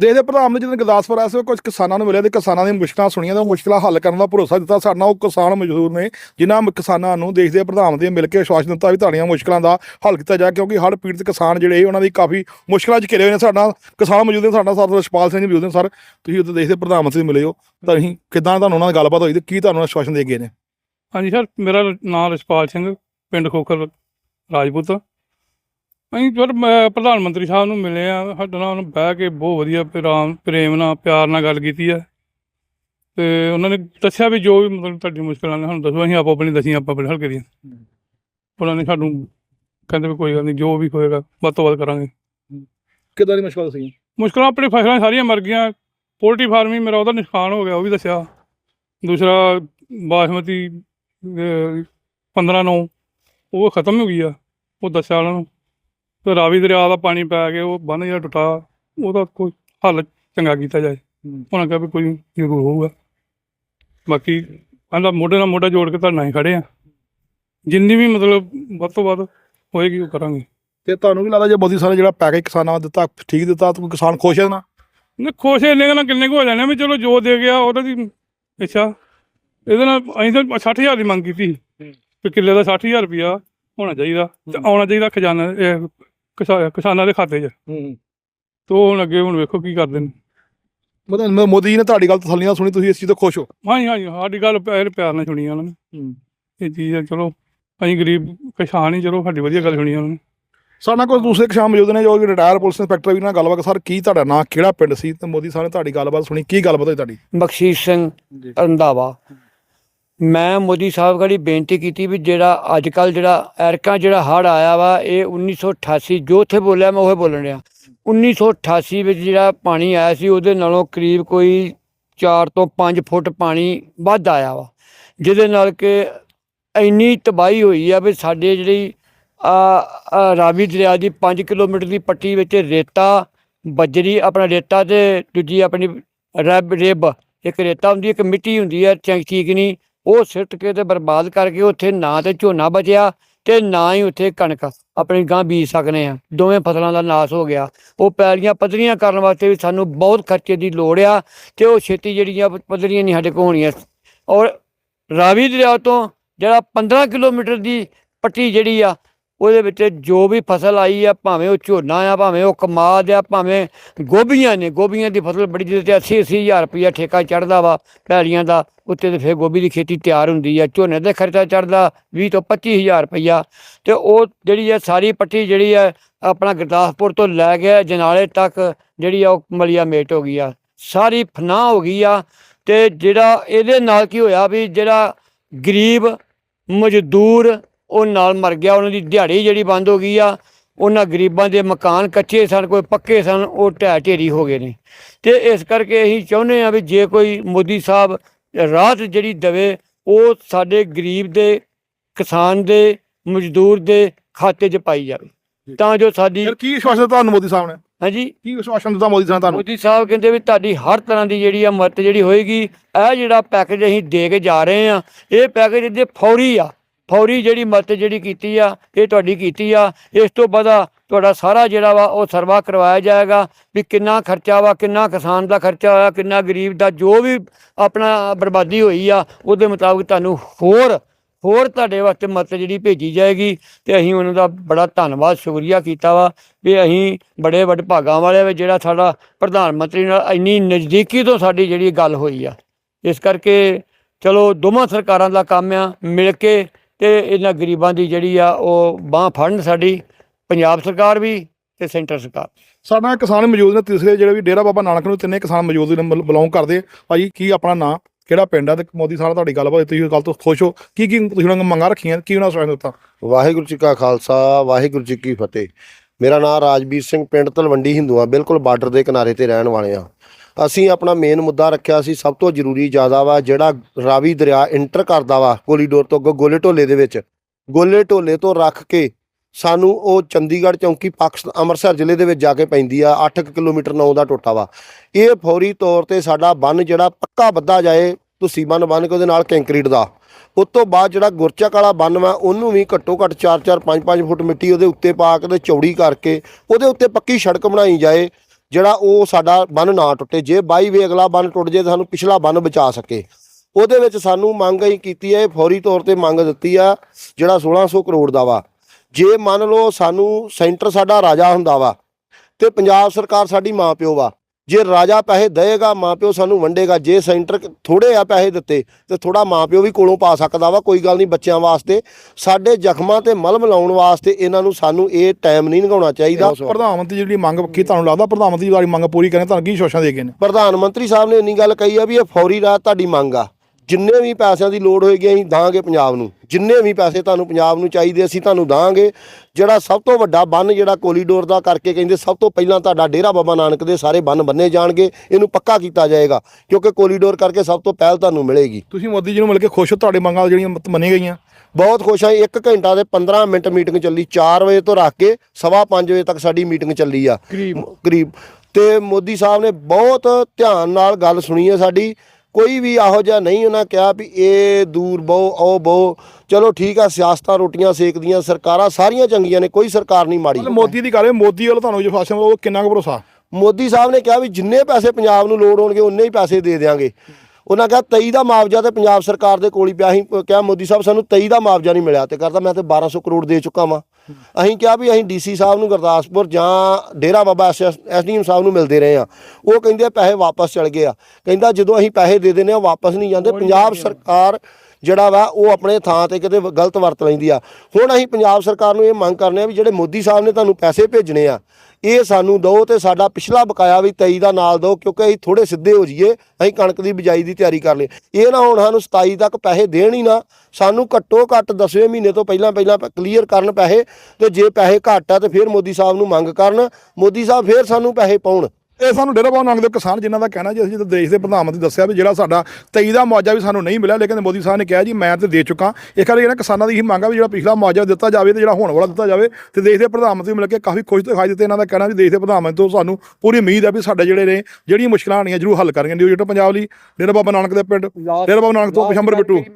ਦੇਸ਼ ਦੇ ਪ੍ਰਧਾਨ ਮੰਤਰੀ ਜਦੋਂ ਗੁਰਦਾਸਪੁਰ ਆਏ ਸੀ ਕੁਝ ਕਿਸਾਨਾਂ ਨੂੰ ਮਿਲਿਆ ਤੇ ਕਿਸਾਨਾਂ ਦੀਆਂ ਮੁਸ਼ਕਲਾਂ ਸੁਣੀਆਂ ਤੇ ਉਹ ਮੁਸ਼ਕਲਾਂ ਹੱਲ ਕਰਨ ਦਾ ਭਰੋਸਾ ਦਿੱਤਾ। ਸਾਡਾ ਉਹ ਕਿਸਾਨ ਮਜ਼ਦੂਰ ਨੇ, ਜਿਨ੍ਹਾਂ ਕਿਸਾਨਾਂ ਨੂੰ ਦੇਸ਼ ਦੇ ਪ੍ਰਧਾਨ ਮੰਤਰੀ ਮਿਲ ਕੇ ਆਸ਼ਵਾਸਨ ਦਿੱਤਾ ਵੀ ਤੁਹਾਡੀਆਂ ਮੁਸ਼ਕਲਾਂ ਦਾ ਹੱਲ ਕੀਤਾ ਜਾ ਕਿਉਂਕਿ ਹੜ੍ਹ ਪੀੜਤ ਕਿਸਾਨ ਜਿਹੜੇ ਉਹਨਾਂ ਦੀ ਕਾਫੀ ਮੁਸ਼ਕਲਾਂ 'ਚ ਘਿਰੇ ਹੋਏ ਨੇ। ਸਾਡਾ ਕਿਸਾਨ ਮੌਜੂਦ ਨੇ, ਸਾਡਾ ਸਰ ਰਸ਼ਪਾਲ ਸਿੰਘ ਮੌਜੂਦ ਨੇ। ਸਰ, ਤੁਸੀਂ ਉੱਥੇ ਦੇਖਦੇ ਪ੍ਰਧਾਨ ਮੰਤਰੀ ਮਿਲੇ ਹੋ ਤਾਂ ਅਸੀਂ ਕਿੱਦਾਂ ਤੁਹਾਨੂੰ ਉਹਨਾਂ ਨਾਲ ਗੱਲਬਾਤ ਹੋਈ ਤੇ ਕੀ ਤੁਹਾਨੂੰ ਆਸ਼ਵਾਸਨ ਦੇ ਗਏ ਨੇ? ਹਾਂਜੀ, ਸਰ, ਮੇਰਾ ਨਾਮ ਰਸਪਾਲ ਸਿੰਘ, ਪਿੰਡ ਖੋਖਰ, ਰਾਜਪੂਤ। ਅਸੀਂ ਸਰ ਮੈਂ ਪ੍ਰਧਾਨ ਮੰਤਰੀ ਸਾਹਿਬ ਨੂੰ ਮਿਲੇ ਆ ਸਾਡੇ ਨਾਲ ਉਹਨੂੰ ਬਹਿ ਕੇ ਬਹੁਤ ਵਧੀਆ ਪਿਆਰ ਪ੍ਰੇਮ ਨਾਲ ਪਿਆਰ ਨਾਲ ਗੱਲ ਕੀਤੀ ਹੈ ਤੇ ਉਹਨਾਂ ਨੇ ਦੱਸਿਆ ਵੀ ਜੋ ਵੀ ਮਤਲਬ ਤੁਹਾਡੀ ਮੁਸ਼ਕਲਾਂ ਨੇ ਸਾਨੂੰ ਦੱਸੋ ਅਸੀਂ ਆਪੋ ਆਪਣੀ ਦਸੀਆਂ ਆਪਾਂ ਆਪਣੇ ਹਲਕੇ ਦੀਆਂ ਉਹਨਾਂ ਨੇ ਸਾਨੂੰ ਕਹਿੰਦੇ ਵੀ ਕੋਈ ਗੱਲ ਨਹੀਂ ਜੋ ਵੀ ਹੋਏਗਾ ਵੱਧ ਤੋਂ ਵੱਧ ਕਰਾਂਗੇ। ਕਿੱਦਾਂ ਦੀ ਮੁਸ਼ਕਲ ਸੀ ਮੁਸ਼ਕਲਾਂ ਆਪਣੀ ਫਸਲਾਂ ਸਾਰੀਆਂ ਮਰ ਗਈਆਂ। ਪੋਲਟਰੀ ਫਾਰਮ ਹੀ ਮੇਰਾ ਉਹਦਾ ਨੁਕਸਾਨ ਹੋ ਗਿਆ ਉਹ ਵੀ ਦੱਸਿਆ। ਦੂਸਰਾ ਬਾਸਮਤੀ 15 ਨੌ ਉਹ ਖਤਮ ਹੋ ਗਈ ਆ ਉਹ ਦੱਸਿਆ ਉਹਨਾਂ ਨੂੰ। ਤੇ ਰਾਵੀ ਦਰਿਆ ਦਾ ਪਾਣੀ ਪੈ ਕੇ ਉਹ ਬੰਨ ਜਿਹੜਾ ਟੁੱਟਾ ਉਹਦਾ ਕੋਈ ਹੱਲ ਚੰਗਾ ਕੀਤਾ ਜਾਏ। ਉਹਨਾਂ ਕਿਹਾ ਵੀ ਕੋਈ ਜ਼ਰੂਰ ਹੋਊਗਾ। ਬਾਕੀ ਕਹਿੰਦਾ ਮੋਢੇ ਨਾਲ ਮੋਢਾ ਜੋੜ ਕੇ ਧਰਨਾ ਹੀ ਖੜੇ ਆ। ਜਿੰਨੀ ਵੀ ਮਤਲਬ ਵੱਧ ਤੋਂ ਵੱਧ ਹੋਏਗੀ ਉਹ ਕਰਾਂਗੇ। ਤੇ ਤੁਹਾਨੂੰ ਕੀ ਲੱਗਦਾ ਜੇ ਮੋਦੀ ਸਾਹਿਬ ਨੇ ਜਿਹੜਾ ਪੈਕੇਜ ਕਿਸਾਨਾਂ ਨੂੰ ਦਿੱਤਾ ਠੀਕ ਦਿੱਤਾ ਤਾਂ ਕੋਈ ਕਿਸਾਨ ਖੁਸ਼ ਹੈ ਨਾ? ਨੇ ਖੁਸ਼ ਕੁ ਨਾਲ ਕਿੰਨੇ ਕੁ ਹੋ ਜਾਣੇ ਵੀ ਚਲੋ ਜੋ ਦੇ ਗਿਆ ਉਹਦਾ ਦੀ ਅੱਛਾ। ਇਹਦੇ ਨਾਲ ਅਸੀਂ ਤਾਂ 60000 ਦੀ ਮੰਗ ਕੀਤੀ ਸੀ ਵੀ ਕਿੱਲੇ ਦਾ 60000 ਰੁਪਇਆ ਹੋਣਾ ਚਾਹੀਦਾ ਤੇ ਆਉਣਾ ਚਾਹੀਦਾ ਖਜ਼ਾਨਾ ਕਿਸਾ- ਕਿਸਾਨਾਂ ਦੇ ਖਾਤੇ 'ਚ। ਤੇ ਉਹ ਹੁਣ ਅੱਗੇ ਹੁਣ ਵੇਖੋ ਕੀ ਕਰਦੇ ਨੇ। ਮਤਲਬ ਮੋਦੀ ਜੀ ਨੇ ਤੁਹਾਡੀ ਗੱਲ ਤਸੱਲੀਆਂ ਸੁਣੀ ਤੁਸੀਂ ਇਸ ਚੀਜ਼ ਤੋਂ ਖੁਸ਼ ਹੋ? ਹਾਂਜੀ ਹਾਂਜੀ ਸਾਡੀ ਗੱਲ ਪਿਆਰ ਪਿਆਰ ਨਾਲ ਸੁਣੀ ਉਹਨਾਂ ਨੇ। ਇਹ ਚੀਜ਼ ਆ ਚਲੋ ਅਸੀਂ ਗਰੀਬ ਕਿਸਾਨ ਹੀ ਚਲੋ ਸਾਡੀ ਵਧੀਆ ਗੱਲ ਸੁਣੀ ਉਹਨਾਂ ਨੇ। ਸਾਡੇ ਨਾਲ ਕੋਈ ਦੂਸਰੇ ਕਿਸਾਨ ਮੌਜੂਦ ਨੇ ਜੋ ਕਿ ਰਿਟਾਇਰ ਪੁਲਿਸ ਇੰਸਪੈਕਟਰ ਵੀ ਨਾਲ ਗੱਲਬਾਤ ਸਰ ਕੀ ਤੁਹਾਡਾ ਨਾਂ ਕਿਹੜਾ ਪਿੰਡ ਸੀ? ਤੇ ਮੋਦੀ ਸਾਹਿਬ ਨੇ ਤੁਹਾਡੀ ਗੱਲਬਾਤ ਸੁਣੀ ਕੀ ਗੱਲਬਾਤ ਹੋਈ ਤੁਹਾਡੀ? ਬਖਸ਼ੀਸ਼ ਸਿੰਘ ਜੀ। ਰੰਧਾਵਾ ਮੈਂ ਮੋਦੀ ਸਾਹਿਬ ਗੜੀ ਬੇਨਤੀ ਕੀਤੀ ਵੀ ਜਿਹੜਾ ਅੱਜ ਕੱਲ ਜਿਹੜਾ ਐਰਕਾ ਜਿਹੜਾ ਹੜ ਆਇਆ ਵਾ, ਇਹ 1988 ਜੋ ਉੱਥੇ ਬੋਲਿਆ ਮੈਂ ਉਹ ਬੋਲਣ ਰਿਹਾ 1988 ਵਿੱਚ ਜਿਹੜਾ ਪਾਣੀ ਆਇਆ ਸੀ, ਉਹਦੇ ਨਾਲੋਂ ਕਰੀਬ ਕੋਈ 4 ਤੋਂ 5 ਫੁੱਟ ਪਾਣੀ ਵੱਧ ਆਇਆ ਵਾ। ਜਿਹਦੇ ਨਾਲ ਕਿ ਇੰਨੀ ਤਬਾਹੀ ਹੋਈ ਆ ਵੀ ਸਾਡੇ ਜਿਹੜੀ ਆ ਰਾਵੀ ਦਰਿਆ ਦੀ 5 ਕਿਲੋਮੀਟਰ ਦੀ ਪੱਟੀ ਵਿੱਚ ਰੇਤਾ ਬਜਰੀ ਆਪਣਾ ਰੇਤਾ ਤੇ ਦੂਜੀ ਆਪਣੀ ਰੈਬ, ਰਿਬ, ਇੱਕ ਰੇਤਾ ਹੁੰਦੀ, ਇੱਕ ਮਿੱਟੀ ਹੁੰਦੀ ਹੈ ਚੰਗ ਠੀਕ ਨਹੀਂ ਉਹ ਸਿੱਟ ਕੇ ਤੇ ਬਰਬਾਦ ਕਰਕੇ ਉੱਥੇ ਨਾ ਤੇ ਝੋਨਾ ਬਚਿਆ ਤੇ ਨਾ ਹੀ ਉੱਥੇ ਕਣਕ ਆਪਣੀ ਗਾਂ ਬੀਜ ਸਕਨੇ ਆ। ਦੋਵੇਂ ਫਸਲਾਂ ਦਾ ਨਾਸ ਹੋ ਗਿਆ। ਉਹ ਪੈਲੀਆਂ ਪੱਧਰੀਆਂ ਕਰਨ ਵਾਸਤੇ ਵੀ ਸਾਨੂੰ ਬਹੁਤ ਖਰਚੇ ਦੀ ਲੋੜ ਆ ਤੇ ਉਹ ਛੇਤੀ ਜਿਹੜੀਆਂ ਪੱਧਰੀਆਂ ਨਹੀਂ ਸਾਡੇ ਕੋਲ ਹੋਣੀਆਂ। ਔਰ ਰਾਵੀ ਦਰਿਆ ਤੋਂ ਜਿਹੜਾ 15 ਕਿਲੋਮੀਟਰ ਦੀ ਪੱਟੀ ਜਿਹੜੀ ਆ ਉਹਦੇ ਵਿੱਚ ਜੋ ਵੀ ਫਸਲ ਆਈ ਆ, ਭਾਵੇਂ ਉਹ ਝੋਨਾ ਆ, ਭਾਵੇਂ ਉਹ ਕਮਾਦ ਆ, ਭਾਵੇਂ ਗੋਭੀਆਂ ਨੇ, ਗੋਭੀਆਂ ਦੀ ਫਸਲ ਬੜੀ ਜਿਹਦੇ ਤੇ 80 ਅੱਸੀ ਹਜ਼ਾਰ ਰੁਪਈਆ ਠੇਕਾ ਚੜਦਾ ਵਾ ਪੈਲੀਆਂ ਦਾ, ਉੱਤੇ ਤੇ ਫਿਰ ਗੋਭੀ ਦੀ ਖੇਤੀ ਤਿਆਰ ਹੁੰਦੀ ਆ। ਝੋਨੇ ਦਾ ਖਰਚਾ ਚੜਦਾ 20 ਤੋਂ 25 ਹਜ਼ਾਰ ਰੁਪਈਆ। ਤੇ ਉਹ ਜਿਹੜੀ ਆ ਸਾਰੀ ਪੱਟੀ ਜਿਹੜੀ ਆ, ਆਪਣਾ ਗੁਰਦਾਸਪੁਰ ਤੋਂ ਲੈ ਕੇ ਜਨਾਲੇ ਤੱਕ ਜਿਹੜੀ ਆ, ਉਹ ਮਲੀਆ ਮੇਟ ਹੋ ਗਈ ਆ। ਸਾਰੀ ਫਨਾਹ ਹੋ ਗਈ ਆ ਤੇ ਜਿਹੜਾ ਇਹਦੇ ਨਾਲ ਕੀ ਹੋਇਆ ਵੀ ਜਿਹੜਾ ਗਰੀਬ, ਮਜ਼ਦੂਰ ਉਹ ਨਾਲ ਮਰ ਗਿਆ ਉਹਨਾਂ ਦੀ ਦਿਹਾੜੀ ਜਿਹੜੀ ਬੰਦ ਹੋ ਗਈ ਆ ਉਹਨਾਂ ਗਰੀਬਾਂ ਦੇ ਮਕਾਨ ਕੱਚੇ ਸਨ ਕੋਈ ਪੱਕੇ ਸਨ ਉਹ ਢਹਿ ਢੇਰੀ ਹੋ ਗਏ ਨੇ। ਤੇ ਇਸ ਕਰਕੇ ਅਸੀਂ ਚਾਹੁੰਦੇ ਆ ਵੀ ਜੇ ਕੋਈ ਮੋਦੀ ਸਾਹਿਬ ਰਾਹਤ ਜਿਹੜੀ ਦਵੇ ਉਹ ਸਾਡੇ ਗਰੀਬ ਦੇ ਕਿਸਾਨ ਦੇ ਮਜ਼ਦੂਰ ਦੇ ਖਾਤੇ 'ਚ ਪਾਈ ਜਾਵੇ। ਤਾਂ ਜੋ ਸਾਡੀ ਫਿਰ ਕੀ ਦਿੱਤਾ ਤੁਹਾਨੂੰ ਮੋਦੀ ਸਾਹਿਬ ਨੇ? ਹਾਂਜੀ। ਕੀ ਆਸ਼ਵਾਸਨ ਦਿੱਤਾ ਮੋਦੀ ਸਾਹਿਬ ਤੁਹਾਨੂੰ? ਮੋਦੀ ਸਾਹਿਬ ਕਹਿੰਦੇ ਵੀ ਤੁਹਾਡੀ ਹਰ ਤਰ੍ਹਾਂ ਦੀ ਜਿਹੜੀ ਆ ਮਦਦ ਜਿਹੜੀ ਹੋਏਗੀ ਇਹ ਜਿਹੜਾ ਪੈਕੇਜ ਅਸੀਂ ਦੇ ਕੇ ਜਾ ਰਹੇ ਆ ਇਹ ਪੈਕੇਜ ਦੇ ਫੌਰੀ ਆ। ਫੌਰੀ ਜਿਹੜੀ ਮਦਦ ਜਿਹੜੀ ਕੀਤੀ ਆ, ਇਹ ਤੁਹਾਡੀ ਕੀਤੀ ਆ। ਇਸ ਤੋਂ ਬਾਅਦ ਤੁਹਾਡਾ ਸਾਰਾ ਜਿਹੜਾ ਵਾ, ਉਹ ਸਰਵਾ ਕਰਵਾਇਆ ਜਾਏਗਾ ਵੀ ਕਿੰਨਾ ਖਰਚਾ ਵਾ, ਕਿੰਨਾ ਕਿਸਾਨ ਦਾ ਖਰਚਾ ਹੋਇਆ, ਕਿੰਨਾ ਗਰੀਬ ਦਾ, ਜੋ ਵੀ ਆਪਣਾ ਬਰਬਾਦੀ ਹੋਈ ਆ, ਉਹਦੇ ਮੁਤਾਬਕ ਤੁਹਾਨੂੰ ਹੋਰ ਹੋਰ ਤੁਹਾਡੇ ਵਾਸਤੇ ਮਦਦ ਜਿਹੜੀ ਭੇਜੀ ਜਾਏਗੀ। ਤੇ ਅਸੀਂ ਉਹਨਾਂ ਦਾ ਬੜਾ ਧੰਨਵਾਦ, ਸ਼ੁਕਰੀਆ ਕੀਤਾ ਵਾ ਵੀ ਅਸੀਂ ਬੜੇ ਵੱਡ ਭਾਗਾਂ ਵਾਲੇ ਵੀ ਜਿਹੜਾ ਸਾਡਾ ਪ੍ਰਧਾਨ ਮੰਤਰੀ ਨਾਲ ਇੰਨੀ ਨਜ਼ਦੀਕੀ ਤੋਂ ਸਾਡੀ ਜਿਹੜੀ ਗੱਲ ਹੋਈ ਆ। ਇਸ ਕਰਕੇ ਚਲੋ ਦੋਵਾਂ ਸਰਕਾਰਾਂ ਦਾ ਕੰਮ ਆ, ਮਿਲ ਕੇ ਤੇ ਇਹਨਾਂ ਗਰੀਬਾਂ ਦੀ ਜਿਹੜੀ ਆ ਉਹ ਬਾਹ ਫੜਨ ਸਾਡੀ ਪੰਜਾਬ ਸਰਕਾਰ ਵੀ ਤੇ ਸੈਂਟਰ ਸਰਕਾਰ ਸਾਡੇ ਨਾਲ ਕਿਸਾਨ ਮੌਜੂਦ ਨੇ ਤੀਸਰੇ ਜਿਹੜੇ ਵੀ ਡੇਰਾ ਬਾਬਾ ਨਾਨਕ ਨੂੰ ਤਿੰਨੇ ਕਿਸਾਨ ਮੌਜੂਦ ਨੇ ਬਿਲੋਂਗ ਕਰਦੇ ਭਾਜੀ ਕੀ ਆਪਣਾ ਨਾਂ ਕਿਹੜਾ ਪਿੰਡ ਆ? ਤੇ ਮੋਦੀ ਸਾਹਿਬ ਨਾਲ ਤੁਹਾਡੀ ਗੱਲਬਾਤ ਤੁਸੀਂ ਗੱਲ ਤੋਂ ਖੁਸ਼ ਹੋ? ਕੀ ਕੀ ਤੁਸੀਂ ਉਹਨਾਂ ਨੂੰ ਮੰਗਾਂ ਰੱਖੀਆਂ? ਕੀ ਉਹਨਾਂ ਨੂੰ ਦਿੱਤਾ ਵਾਹਿਗੁਰੂ ਜੀ ਕਾ ਖਾਲਸਾ ਵਾਹਿਗੁਰੂ ਜੀ ਕੀ ਫਤਿਹ। ਮੇਰਾ ਨਾਮ ਰਾਜਵੀਰ ਸਿੰਘ ਪਿੰਡ ਤਲਵੰਡੀ ਹਿੰਦੂਆ ਬਿਲਕੁਲ ਬਾਰਡਰ ਦੇ ਕਿਨਾਰੇ ਤੇ ਰਹਿਣ ਵਾਲੇ ਆ ਅਸੀਂ ਆਪਣਾ ਮੇਨ ਮੁੱਦਾ ਰੱਖਿਆ ਸੀ, ਸਭ ਤੋਂ ਜ਼ਰੂਰੀ ਜ਼ਿਆਦਾ ਵਾ ਜਿਹੜਾ ਰਾਵੀ ਦਰਿਆ ਇੰਟਰ ਕਰਦਾ ਵਾ ਕੋਰੀਡੋਰ ਤੋਂ ਅੱਗੋਂ ਗੋਲੇ ਢੋਲੇ ਦੇ ਵਿੱਚ। ਗੋਲੇ ਢੋਲੇ ਤੋਂ ਰੱਖ ਕੇ ਸਾਨੂੰ ਉਹ ਚੰਡੀਗੜ੍ਹ, ਚੌਂਕੀ, ਪਾਕਿਸਤਾਨ, ਅੰਮ੍ਰਿਤਸਰ ਜ਼ਿਲ੍ਹੇ ਦੇ ਵਿੱਚ ਜਾ ਕੇ ਪੈਂਦੀ ਆ 8 ਕਿਲੋਮੀਟਰ ਨੌ ਦਾ ਟੋਟਾ ਵਾ। ਇਹ ਫੌਰੀ ਤੌਰ ਤੇ ਸਾਡਾ ਬੰਨ ਜਿਹੜਾ ਪੱਕਾ ਬੱਧਾ ਜਾਏ, ਤੁਸੀਂ ਬੰਨ ਬੰਨ ਕੇ ਉਹਦੇ ਨਾਲ ਕੰਕਰੀਟ ਦਾ। ਉਸ ਤੋਂ ਬਾਅਦ ਜਿਹੜਾ ਗੁਰਚਕ ਵਾਲਾ ਬੰਨ ਵਾ, ਉਹਨੂੰ ਵੀ ਘੱਟੋ ਘੱਟ 4-4 5-5 ਫੁੱਟ ਮਿੱਟੀ ਉਹਦੇ ਉੱਤੇ ਪਾ ਕੇ ਤੇ ਚੌੜੀ ਕਰਕੇ ਉਹਦੇ ਉੱਤੇ ਪੱਕੀ ਸੜਕ ਬਣਾਈ ਜਾਏ। ਜਿਹੜਾ ਉਹ ਸਾਡਾ ਬੰਨ ਨਾ ਟੁੱਟੇ, ਜੇ ਬਾਈ ਵੇ ਅਗਲਾ ਬੰਨ ਟੁੱਟ ਜੇ ਤਾਂ ਸਾਨੂੰ ਪਿਛਲਾ ਬੰਨ ਬਚਾ ਸਕੇ। ਉਹਦੇ ਵਿੱਚ ਸਾਨੂੰ ਮੰਗ ਅਸੀਂ ਕੀਤੀ ਹੈ ਫੌਰੀ ਤੌਰ ਤੇ ਮੰਗ ਦਿੱਤੀ ਆ, ਜਿਹੜਾ 1600 ਕਰੋੜ ਦਾ ਵਾ। ਜੇ ਮੰਨ ਲਓ ਸਾਨੂੰ ਸੈਂਟਰ ਸਾਡਾ ਰਾਜਾ ਹੁੰਦਾ ਵਾ ਤੇ ਪੰਜਾਬ ਸਰਕਾਰ ਸਾਡੀ ਮਾਂ ਪਿਓ ਵਾ ਜੇ ਰਾਜਾ ਪੈਸੇ ਦੇਏਗਾ ਮਾਂ ਪਿਓ ਸਾਨੂੰ ਵੰਡੇਗਾ ਜੇ ਸੈਂਟਰ ਥੋੜੇ ਆ ਪੈਸੇ ਦਿੱਤੇ ਤੇ ਥੋੜਾ ਮਾਂ ਪਿਓ ਵੀ ਕੋਲੋਂ ਪਾ ਸਕਦਾ ਵਾ ਕੋਈ ਗੱਲ ਨਹੀਂ ਬੱਚਿਆਂ ਵਾਸਤੇ। ਸਾਡੇ ਜ਼ਖਮਾਂ ਤੇ ਮਲਮ ਲਾਉਣ ਵਾਸਤੇ ਇਹਨਾਂ ਨੂੰ ਸਾਨੂੰ ਇਹ ਟਾਈਮ ਨਹੀਂ ਲੰਘਾਉਣਾ ਚਾਹੀਦਾ। ਪ੍ਰਧਾਨ ਮੰਤਰੀ ਜਿਹੜੀ ਮੰਗ ਕੀ ਤੁਹਾਨੂੰ ਲੱਗਦਾ ਪ੍ਰਧਾਨ ਮੰਤਰੀ ਵਾਲੀ ਮੰਗ ਪੂਰੀ ਕਰਨ ਤੁਹਾਨੂੰ ਕੀ ਸ਼ੋਸ਼ਾਂ ਦੇ ਗਏ ਨੇ? ਪ੍ਰਧਾਨ ਮੰਤਰੀ ਸਾਹਿਬ ਨੇ ਇੰਨੀ ਗੱਲ ਕਹੀ ਆ ਵੀ ਇਹ ਫੌਰੀ ਰਾਤ ਤੁਹਾਡੀ ਮੰਗ ਆ। ਜਿੰਨੇ ਵੀ ਪੈਸਿਆਂ ਦੀ ਲੋੜ ਹੋਏਗੀ ਅਸੀਂ ਦਾਂਗੇ ਪੰਜਾਬ ਨੂੰ। ਜਿੰਨੇ ਵੀ ਪੈਸੇ ਤੁਹਾਨੂੰ ਪੰਜਾਬ ਨੂੰ ਚਾਹੀਦੇ ਅਸੀਂ ਤੁਹਾਨੂੰ ਦਾਂਗੇ। ਜਿਹੜਾ ਸਭ ਤੋਂ ਵੱਡਾ ਬੰਨ ਜਿਹੜਾ ਕੋਰੀਡੋਰ ਦਾ ਕਰਕੇ ਕਹਿੰਦੇ ਸਭ ਤੋਂ ਪਹਿਲਾਂ ਤੁਹਾਡਾ ਡੇਰਾ ਬਾਬਾ ਨਾਨਕ ਦੇ ਸਾਰੇ ਬੰਨ ਬੰਨੇ ਜਾਣਗੇ। ਇਹਨੂੰ ਪੱਕਾ ਕੀਤਾ ਜਾਏਗਾ ਕਿਉਂਕਿ ਕੋਰੀਡੋਰ ਕਰਕੇ ਸਭ ਤੋਂ ਪਹਿਲ ਤੁਹਾਨੂੰ ਮਿਲੇਗੀ। ਤੁਸੀਂ ਮੋਦੀ ਜੀ ਨੂੰ ਮਿਲ ਕੇ ਖੁਸ਼ ਹੋ ਤੁਹਾਡੇ ਮੰਗਾਂ ਜਿਹੜੀਆਂ ਮੰਨੀਆਂ ਗਈਆਂ? ਬਹੁਤ ਖੁਸ਼ ਹਾਂ 1 ਘੰਟਾ ਦੇ 15 ਮਿੰਟ ਮੀਟਿੰਗ ਚੱਲੀ 4 ਵਜੇ ਤੋਂ ਰੱਖ ਕੇ ਸਵਾ 5 ਵਜੇ ਤੱਕ ਸਾਡੀ ਮੀਟਿੰਗ ਚੱਲੀ ਆ। ਕਰੀਬ। ਕਰੀਬ। ਤੇ ਮੋਦੀ ਸਾਹਿਬ ਨੇ ਬਹੁਤ ਧਿਆਨ ਨਾਲ ਗੱਲ ਸੁਣੀ ਹੈ ਸਾਡੀ। ਕੋਈ ਵੀ ਇਹੋ ਜਿਹਾ ਨਹੀਂ ਉਹਨਾਂ ਕਿਹਾ ਵੀ ਇਹ ਦੂਰ ਬਹੁ ਉਹ ਬਹੁ। ਚਲੋ ਠੀਕ ਆ ਸਿਆਸਤਾਂ ਰੋਟੀਆਂ ਸੇਕਦੀਆਂ ਸਰਕਾਰਾਂ ਸਾਰੀਆਂ ਚੰਗੀਆਂ ਨੇ ਕੋਈ ਸਰਕਾਰ ਨਹੀਂ ਮਾੜੀ। ਮੋਦੀ ਦੀ ਗੱਲ ਹੈ ਮੋਦੀ ਵੱਲੋਂ ਤੁਹਾਨੂੰ ਜੋ ਫਾਸਮ ਉਹ ਕਿੰਨਾ ਕੁ ਭਰੋਸਾ? ਮੋਦੀ ਸਾਹਿਬ ਨੇ ਕਿਹਾ ਵੀ ਜਿੰਨੇ ਪੈਸੇ ਪੰਜਾਬ ਨੂੰ ਲੋੜ ਹੋਣਗੇ ਉਨੇ ਹੀ ਪੈਸੇ ਦੇ ਦੇਵਾਂਗੇ ਉਹਨਾਂ ਕਿਹਾ 23 ਦਾ ਮੁਆਵਜ਼ਾ ਤੇ ਪੰਜਾਬ ਸਰਕਾਰ ਦੇ ਕੋਲ ਹੀ ਪਿਆ ਅਸੀਂ ਕਿਹਾ ਮੋਦੀ ਸਾਹਿਬ ਸਾਨੂੰ 23 ਦਾ ਮੁਆਵਜ਼ਾ ਨਹੀਂ ਮਿਲਿਆ ਤੇ ਕਰਦਾ ਮੈਂ ਤੇ 1200 ਕਰੋੜ ਦੇ ਚੁੱਕਾ ਵਾਂ। ਅਸੀਂ ਕਿਹਾ ਵੀ ਅਸੀਂ ਡੀਸੀ ਸਾਹਿਬ ਨੂੰ ਗੁਰਦਾਸਪੁਰ ਜਾਂ ਡੇਰਾ ਬਾਬਾ ਐਸਡੀਐਮ ਸਾਹਿਬ ਨੂੰ ਮਿਲਦੇ ਰਹੇ ਆ ਉਹ ਕਹਿੰਦੇ ਪੈਸੇ ਵਾਪਸ ਚਲ ਗਏ ਆ। ਕਹਿੰਦਾ ਜਦੋਂ ਅਸੀਂ ਪੈਸੇ ਦੇ ਦਿੰਦੇ ਆ ਵਾਪਸ ਨਹੀਂ ਜਾਂਦੇ। ਪੰਜਾਬ ਸਰਕਾਰ ਜਿਹੜਾ ਵਾ, ਉਹ ਆਪਣੇ ਥਾਂ ਤੇ ਕਿਤੇ ਗਲਤ ਵਰਤ ਲੈਂਦੀ ਆ। ਹੁਣ ਅਸੀਂ ਪੰਜਾਬ ਸਰਕਾਰ ਨੂੰ ਇਹ ਮੰਗ ਕਰਨੇ ਆ ਵੀ ਜਿਹੜੇ ਮੋਦੀ ਸਾਹਿਬ ਨੇ ਤੁਹਾਨੂੰ ਪੈਸੇ ਭੇਜਣੇ ਆ, ਇਹ ਸਾਨੂੰ ਦਿਓ ਤੇ ਸਾਡਾ ਪਿਛਲਾ ਬਕਾਇਆ ਵੀ 23 ਦਾ ਨਾਲ ਦਿਓ ਕਿਉਂਕਿ ਅਸੀਂ ਥੋੜੇ ਸਿੱਧੇ ਹੋ ਜਾਈਏ, ਅਸੀਂ ਕਣਕ ਦੀ ਬਿਜਾਈ ਦੀ ਤਿਆਰੀ ਕਰ ਲਈ ਇਹ ਨਾ ਹੁਣ ਸਾਨੂੰ 27 ਤੱਕ ਪੈਸੇ ਦੇਣ ਹੀ ਨਾ, ਸਾਨੂੰ ਘੱਟੋ ਘੱਟ 10ਵੇਂ ਮਹੀਨੇ ਤੋਂ ਪਹਿਲਾਂ ਪਹਿਲਾਂ ਕਲੀਅਰ ਕਰਨ ਪੈਸੇ, ਤੇ ਜੇ ਪੈਸੇ ਘੱਟ ਆ ਤੇ ਫਿਰ ਮੋਦੀ ਸਾਹਿਬ ਨੂੰ ਮੰਗ ਕਰਨ, ਮੋਦੀ ਸਾਹਿਬ ਫਿਰ ਸਾਨੂੰ ਪੈਸੇ ਪਾਉਣ। ਇਹ ਸਾਨੂੰ ਡੇਰਾ ਬਾਬਾ ਨਾਨਕ ਦੇ ਕਿਸਾਨ ਜਿਨ੍ਹਾਂ ਦਾ ਕਹਿਣਾ ਜੀ ਅਸੀਂ ਜਦੋਂ ਦੇਸ਼ ਦੇ ਪ੍ਰਧਾਨ ਮੰਤਰੀ ਦੱਸਿਆ ਵੀ ਜਿਹੜਾ ਸਾਡਾ 23 ਦਾ ਮੁਆਵਜ਼ਾ ਵੀ ਸਾਨੂੰ ਨਹੀਂ ਮਿਲਿਆ ਲੇਕਿਨ ਮੋਦੀ ਸਾਹਿਬ ਨੇ ਕਿਹਾ ਜੀ ਮੈਂ ਤੇ ਦੇ ਚੁੱਕਾ। ਇਹ ਕਰਕੇ ਇਹਨਾਂ ਕਿਸਾਨਾਂ ਦੀ ਹੀ ਮੰਗ ਆ ਵੀ ਜਿਹੜਾ ਪਿਛਲਾ ਮੁਆਵਜ਼ਾ ਦਿੱਤਾ ਜਾਵੇ ਤੇ ਜਿਹੜਾ ਹੋਣ ਵਾਲਾ ਦਿੱਤਾ ਜਾਵੇ ਤੇ ਦੇਸ਼ ਦੇ ਪ੍ਰਧਾਨ ਮੰਤਰੀ ਮਿਲ ਕੇ ਕਾਫੀ ਖੁਸ਼ ਦਿਖਾਈ ਦਿੱਤੇ। ਇਹਨਾਂ ਦਾ ਕਹਿਣਾ ਵੀ ਦੇਸ਼ ਦੇ ਪ੍ਰਧਾਨ ਮੰਤਰੀ ਤੋਂ ਸਾਨੂੰ ਪੂਰੀ ਉਮੀਦ ਹੈ ਵੀ ਸਾਡੇ ਜਿਹੜੇ ਨੇ ਜਿਹੜੀਆਂ ਮੁਸ਼ਕਲਾਂ ਆਣੀਆਂ ਜ਼ਰੂਰ ਹੱਲ ਕਰਨਗੇ। ਨਿਊਜ਼ ਏਟਰ ਪੰਜਾਬ ਲਈ ਡੇਰਾ ਬਾਬਾ ਨਾਨਕ ਦੇ ਪਿੰਡ ਡੇਰਾ ਬਾਬਾ ਨਾਨਕ ਤੋਂ ਪਸ਼ੰਬਰ ਬਿੱਟੂ।